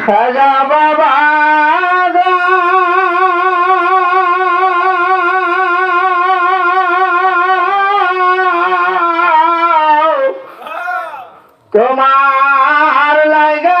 খাজা বাবা তোমার লাগা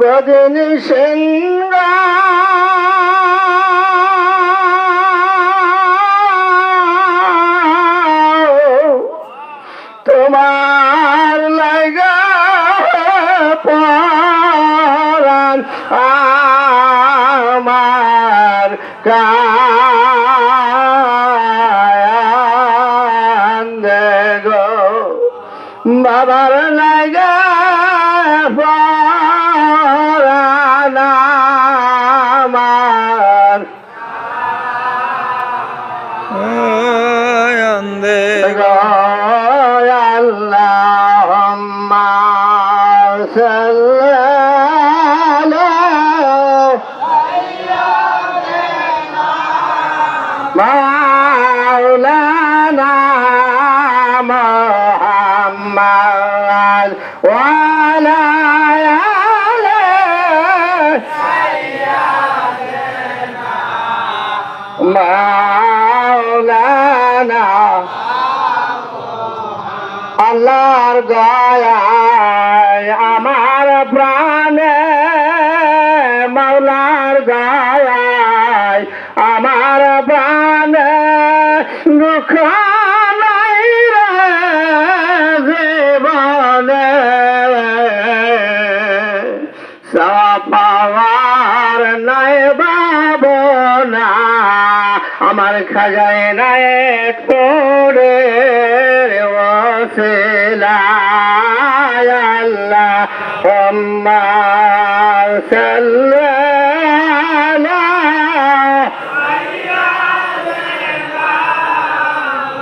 গদিনী সিংহ তোমার লাগা আমার কান্দে محمد وعلى آله مولانا আল্লাহর গায় আমার প্রাণে মাওলার গায় আমার প্রাণে দুঃখ পাওয়ার নাই বাবনা আমার খাজায় নাই পড়ে আল্লাহ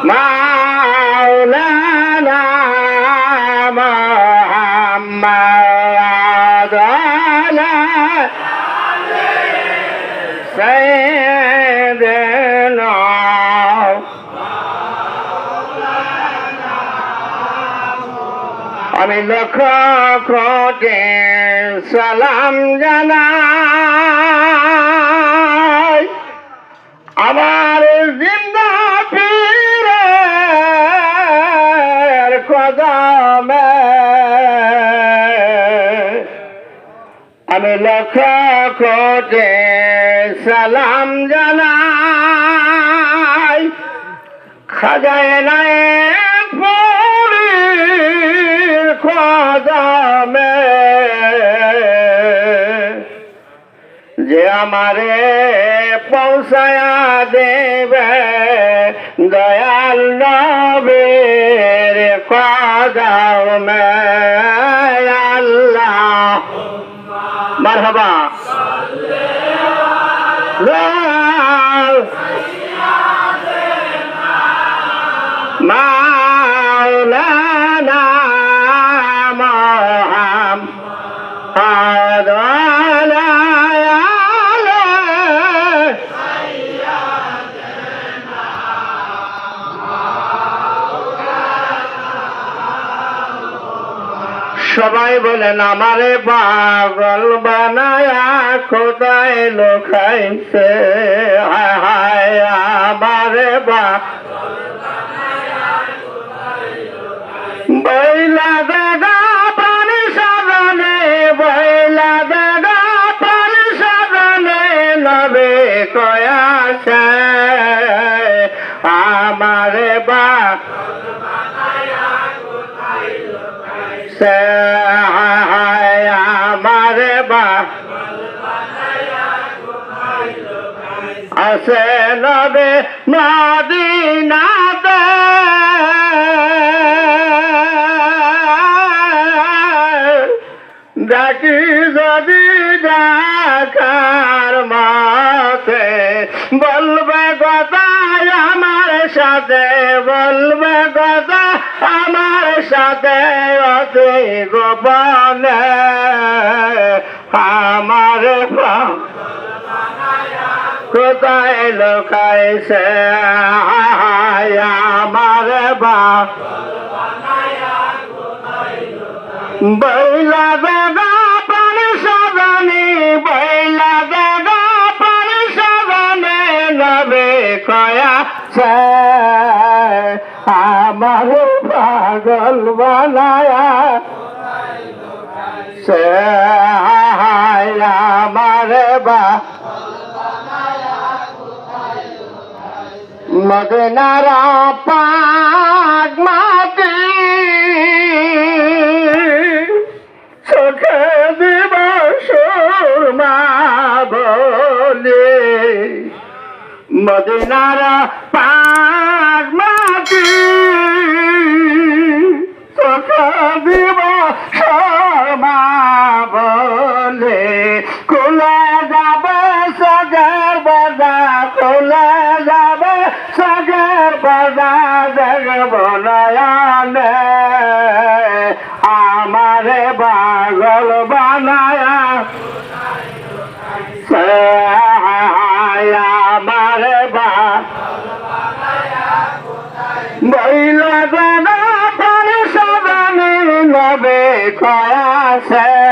মা سيدنا আমি লক্ষ কোটি সালাম জানাই আমার জিন্দা পীরের কদমে আমি লক্ষ কোটি সালাম জানাই। খাজায় কদমে যে আমারে পৌঁছায়া দেবে দয়াল নবীর কদমে আল্লাহ। মারহাবা। Lá! সবাই বলেন, আমারে পাগল বানায়া কোথায় লোকাইছে। হায় হায়, আমারে বা বইলা দাদা পানি বইলা দাদা নবে কয়াছে আমারে বা আছে নবে মদিনাতে। ডাকি যদি ডাকার মাতে বলবে কথায় আমার সাথে, বলবে কথা আমার সাথে অতি গোপনে। আমার কোথায় লোকাইছে। আমার বা। বইলা দাদা পানি সাজানি বইলা দাদা পানি সাজানে নবে কয়া আমার পাগল বানায়া সে। আমার বা। মদনারা পাক মাটি চোখে দিবসর মা বলে। মদিনারা পাক মাটি দিবসর বাজা দেখব নয়নে আমারে পাগল বানায়া। আমারে বা বইলা দাদা পানি সাবানি নবে কয়াছে